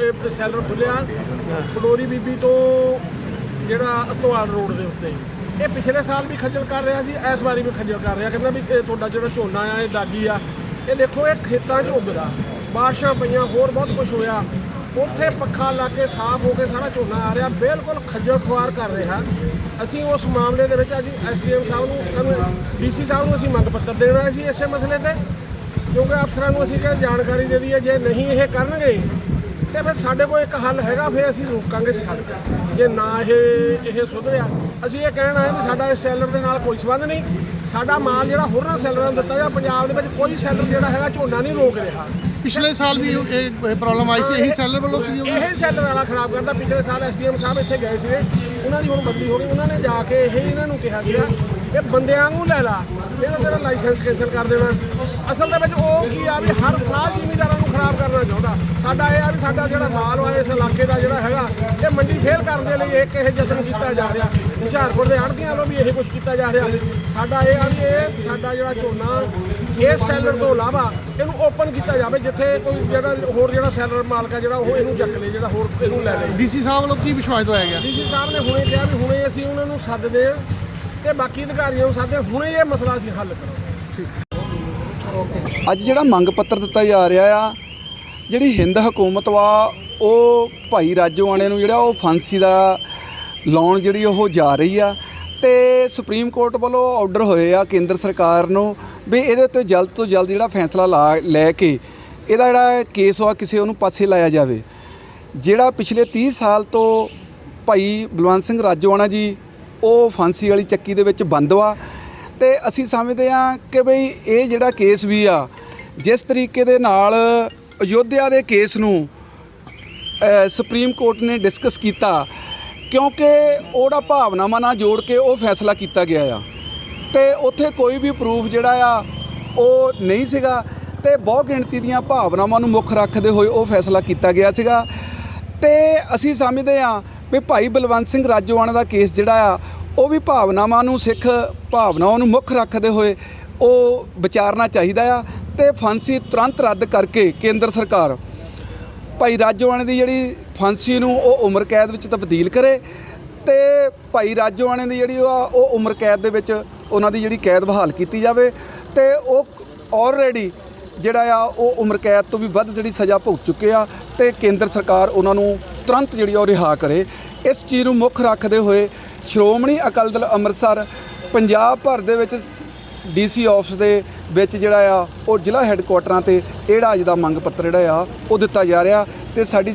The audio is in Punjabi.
ਇਹ ਸੈਲਰ ਖੁੱਲਿਆ ਪਡੋਰੀ ਬੀਬੀ ਤੋਂ ਜਿਹੜਾ ਅਤਵਾਲ ਰੋਡ ਦੇ ਉੱਤੇ। ਇਹ ਪਿਛਲੇ ਸਾਲ ਵੀ ਖੱਜਲ ਕਰ ਰਿਹਾ ਸੀ ਇਸ ਵਾਰੀ ਵੀ ਖੱਜਲ ਕਰ ਰਿਹਾ। ਕਹਿੰਦਾ ਵੀ ਇਹ ਤੁਹਾਡਾ ਜਿਹੜਾ ਝੋਨਾ ਆ ਇਹ ਦਾਗੀ ਆ। ਇਹ ਦੇਖੋ ਇਹ ਖੇਤਾਂ 'ਚ ਉੱਗਦਾ। ਬਾਰਿਸ਼ਾਂ ਪਈਆਂ ਹੋਰ ਬਹੁਤ ਕੁਝ ਹੋਇਆ। ਉੱਥੇ ਪੱਖਾ ਲਾ ਕੇ ਸਾਫ਼ ਹੋ ਕੇ ਸਾਰਾ ਝੋਨਾ ਆ ਰਿਹਾ। ਬਿਲਕੁਲ ਖੱਜਲ ਖੁਆਰ ਕਰ ਰਿਹਾ। ਅਸੀਂ ਉਸ ਮਾਮਲੇ ਦੇ ਵਿੱਚ ਅੱਜ ਐਸਡੀਐਮ ਸਾਹਿਬ ਨੂੰ ਡੀਸੀ ਸਾਹਿਬ ਨੂੰ ਅਸੀਂ ਮੰਗ ਪੱਤਰ ਦੇਣਾ ਸੀ ਇਸੇ ਮਸਲੇ ਤੇ। ਕਿਉਂਕਿ ਅਫਸਰਾਂ ਨੂੰ ਅਸੀਂ ਕਿ ਜਾਣਕਾਰੀ ਦੇ ਦਈਏ ਜੇ ਨਹੀਂ ਇਹ ਕਰਨਗੇ ਤੇ ਫਿਰ ਸਾਡੇ ਕੋਲ ਇੱਕ ਹੱਲ ਹੈਗਾ ਫਿਰ ਅਸੀਂ ਰੋਕਾਂਗੇ ਸੜਕ ਜੇ ਨਾ ਇਹ ਇਹ ਸੁਧਰਿਆ ਅਸੀਂ ਇਹ ਕਹਿਣਾ ਹੈ ਵੀ ਸਾਡਾ ਇਸ ਸੈਲਰ ਦੇ ਨਾਲ ਕੋਈ ਸੰਬੰਧ ਨਹੀਂ। ਸਾਡਾ ਮਾਲ ਜਿਹੜਾ ਹੋਰਨਾਂ ਸੈਲਰਾਂ ਨੂੰ ਦਿੱਤਾ ਜਾ ਪੰਜਾਬ ਦੇ ਵਿੱਚ ਕੋਈ ਸੈਲਰ ਜਿਹੜਾ ਹੈਗਾ ਝੋਨਾ ਨਹੀਂ ਰੋਕ ਰਿਹਾ। ਪਿਛਲੇ ਸਾਲ ਵੀ ਇਹ ਪ੍ਰੋਬਲਮ ਆਈ ਸੀ ਇਹੀ ਸੈਲਰ ਵੱਲੋਂ ਸੀ ਇਹ ਸੈਲਰ ਵਾਲਾ ਖਰਾਬ ਕਰਦਾ ਪਿਛਲੇ ਸਾਲ ਐਸਡੀਐਮ ਸਾਹਿਬ ਇੱਥੇ ਗਏ ਸੀਗੇ। ਉਹਨਾਂ ਦੀ ਹੁਣ ਬਦਲੀ ਹੋ ਗਈ। ਉਹਨਾਂ ਨੇ ਜਾ ਕੇ ਇਹ ਇਹਨਾਂ ਨੂੰ ਕਿਹਾ ਸੀਗਾ ਇਹ ਬੰਦਿਆਂ ਨੂੰ ਲੈ ਲਾ। ਇਹਦਾ ਤੇਰਾ ਲਾਇਸੈਂਸ ਕੈਂਸਲ ਕਰ ਦੇਣਾ। ਅਸਲ ਦੇ ਵਿੱਚ ਉਹ ਕੀ ਆ ਵੀ ਹਰ ਸਾਲ ਜ਼ਿਮੀਂਦਾਰਾਂ ਨੂੰ ਖਰਾਬ ਕਰਨਾ ਚਾਹੁੰਦਾ ਸਾਡਾ ਇਹ ਆ ਵੀ ਸਾਡਾ ਜਿਹੜਾ ਮਾਲ ਵਾ ਇਸ ਇਲਾਕੇ ਦਾ ਜਿਹੜਾ ਹੈਗਾ ਇਹ ਮੰਡੀ ਫੇਲ ਕਰਨ ਦੇ ਲਈ ਇੱਕ ਇਹ ਯਤਨ ਕੀਤਾ ਜਾ ਰਿਹਾ। ਹੁਸ਼ਿਆਰਪੁਰ ਦੇ ਆੜ੍ਹਤੀਆਂ ਵੱਲੋਂ ਵੀ ਇਹ ਕੁਝ ਕੀਤਾ ਜਾ ਰਿਹਾ। ਸਾਡਾ ਇਹ ਆ ਵੀ ਇਹ ਸਾਡਾ ਜਿਹੜਾ ਝੋਨਾ ਇਸ ਸੈਲਰ ਤੋਂ ਇਲਾਵਾ ਇਹਨੂੰ ਓਪਨ ਕੀਤਾ ਜਾਵੇ ਜਿੱਥੇ ਕੋਈ ਜਿਹੜਾ ਹੋਰ ਜਿਹੜਾ ਸੈਲਰ ਮਾਲਕ ਆ ਜਿਹੜਾ ਉਹ ਇਹਨੂੰ ਚੱਕ ਲੇ ਜਿਹੜਾ ਹੋਰ ਇਹਨੂੰ ਲੈ ਲੇ। ਡੀਸੀ ਸਾਹਿਬ ਵੱਲੋਂ ਕੀ ਵਿਸ਼ਵਾਸ ਦਵਾਇਆ ਗਿਆ? ਡੀਸੀ ਸਾਹਿਬ ਨੇ ਹੁਣੇ ਕਿਹਾ ਵੀ ਹੁਣੇ ਅਸੀਂ ਉਹਨਾਂ ਨੂੰ ਸੱਦਦੇ ਆ ਤੇ ਬਾਕੀ ਅਧਿਕਾਰੀਆਂ ਨੂੰ ਸੱਦਦੇ ਹੁਣੇ ਇਹ ਮਸਲਾ ਅਸੀਂ ਹੱਲ ਕਰਾਂਗੇ। ਅੱਜ ਜਿਹੜਾ ਮੰਗ ਪੱਤਰ ਦਿੱਤਾ ਜਾ ਰਿਹਾ ਆ ਜਿਹੜੀ ਹਿੰਦ ਹਕੂਮਤ ਵਾ, ਉਹ ਭਾਈ ਰਾਜੋਆਣੇ ਨੂੰ ਜਿਹੜਾ ਉਹ ਫਾਂਸੀ ਦਾ ਲਾਉਣ ਜਿਹੜੀ ਉਹ ਜਾ ਰਹੀ ਆ ਤੇ ਸੁਪਰੀਮ ਕੋਰਟ ਵੱਲੋਂ ਆਰਡਰ ਹੋਏ ਆ ਕੇਂਦਰ ਸਰਕਾਰ ਨੂੰ ਵੀ ਇਹਦੇ ਉੱਤੇ ਜਲਦ ਤੋਂ ਜਲਦ ਜਿਹੜਾ ਫੈਸਲਾ ਲਾ, ਲੈ ਕੇ ਇਹਦਾ ਜਿਹੜਾ ਕੇਸ ਆ ਕਿਸੇ ਉਹਨੂੰ ਪਾਸੇ ਲਾਇਆ ਜਾਵੇ। ਜਿਹੜਾ ਪਿਛਲੇ 30 ਸਾਲ ਤੋਂ ਭਾਈ ਬਲਵੰਤ ਸਿੰਘ ਰਾਜੋਆਣਾ ਜੀ, ਉਹ ਫਾਂਸੀ ਵਾਲੀ ਚੱਕੀ ਦੇ ਵਿੱਚ ਬੰਦ ਵਾ ਤੇ ਅਸੀਂ ਸਮਝਦੇ ਹਾਂ ਕਿ ਬਈ ਇਹ ਜਿਹੜਾ ਕੇਸ ਵੀ ਆ, ਜਿਸ ਤਰੀਕੇ ਦੇ ਨਾਲ ਅਯੋਧਿਆ ਦੇ ਕੇਸ ਨੂੰ ਸੁਪਰੀਮ ਕੋਰਟ ਨੇ ਡਿਸਕਸ ਕੀਤਾ ਕਿਉਂਕਿ ਉਹਦਾ ਭਾਵਨਾਵਾਂ ਨਾਲ ਜੋੜ ਕੇ ਉਹ ਫੈਸਲਾ ਕੀਤਾ ਗਿਆ ਆ। ਤੇ ਉੱਥੇ ਕੋਈ ਵੀ ਪ੍ਰੂਫ ਜਿਹੜਾ ਆ, ਉਹ ਨਹੀਂ ਸੀਗਾ ਤੇ ਬਹੁ ਗਿਣਤੀ ਦੀਆਂ ਭਾਵਨਾਵਾਂ ਨੂੰ ਮੁੱਖ ਰੱਖਦੇ ਹੋਏ ਉਹ ਫੈਸਲਾ ਕੀਤਾ ਗਿਆ ਸੀਗਾ। ਤੇ ਅਸੀਂ ਸਮਝਦੇ ਹਾਂ ਵੀ ਭਾਈ ਬਲਵੰਤ ਸਿੰਘ ਰਾਜੋਆਣਾ ਦਾ ਕੇਸ ਜਿਹੜਾ ਆ, ਉਹ ਵੀ ਭਾਵਨਾਵਾਂ ਨੂੰ, ਸਿੱਖ ਭਾਵਨਾਵਾਂ ਨੂੰ ਮੁੱਖ ਰੱਖਦੇ ਹੋਏ ਉਹ ਵਿਚਾਰਨਾ ਚਾਹੀਦਾ ਆ। ਤੇ ਫਾਂਸੀ ਤੁਰੰਤ ਰੱਦ ਕਰਕੇ ਕੇਂਦਰ ਸਰਕਾਰ ਭਾਈ ਰਾਜੋਆਣੇ ਦੀ ਜਿਹੜੀ ਫਾਂਸੀ ਨੂੰ ਉਹ ਉਮਰ ਕੈਦ ਵਿੱਚ ਤਬਦੀਲ ਕਰੇ ਤੇ ਭਾਈ ਰਾਜੋਆਣੇ ਦੀ ਜਿਹੜੀ ਉਹ ਆ, ਉਹ ਉਮਰ ਕੈਦ ਦੇ ਵਿੱਚ ਉਹਨਾਂ ਦੀ ਜਿਹੜੀ ਕੈਦ ਬਹਾਲ ਕੀਤੀ ਜਾਵੇ ਤੇ ਉਹ ਆਲਰੇਡੀ ਜਿਹੜਾ ਆ ਉਹ ਉਮਰ ਕੈਦ ਤੋਂ ਵੀ ਵੱਧ ਜਿਹੜੀ ਸਜ਼ਾ ਭੁਗਤ ਚੁੱਕੇ ਆ ਤੇ ਕੇਂਦਰ ਸਰਕਾਰ ਉਹਨਾਂ ਨੂੰ ਤੁਰੰਤ ਜਿਹੜੀ ਆ ਉਹ ਰਿਹਾ ਕਰੇ। ਇਸ ਚੀਜ਼ ਨੂੰ ਮੁੱਖ ਰੱਖਦੇ ਹੋਏ ਸ਼੍ਰੋਮਣੀ ਅਕਾਲੀ ਦਲ ਅੰਮ੍ਰਿਤਸਰ ਪੰਜਾਬ ਭਰ ਦੇ ਵਿੱਚ ਡੀਸੀ ਆਫਿਸ ਦੇ ਵਿੱਚ ਜਿਹੜਾ ਆ, ਉਹ ਜ਼ਿਲ੍ਹਾ ਹੈੱਡਕੁਆਟਰਾਂ ਤੇ ਇਹੜਾ ਅੱਜ ਦਾ ਮੰਗ ਪੱਤਰ ਜਿਹੜਾ ਆ, ਉਹ ਦਿੱਤਾ ਜਾ ਰਿਹਾ ਤੇ ਸਾਡੀ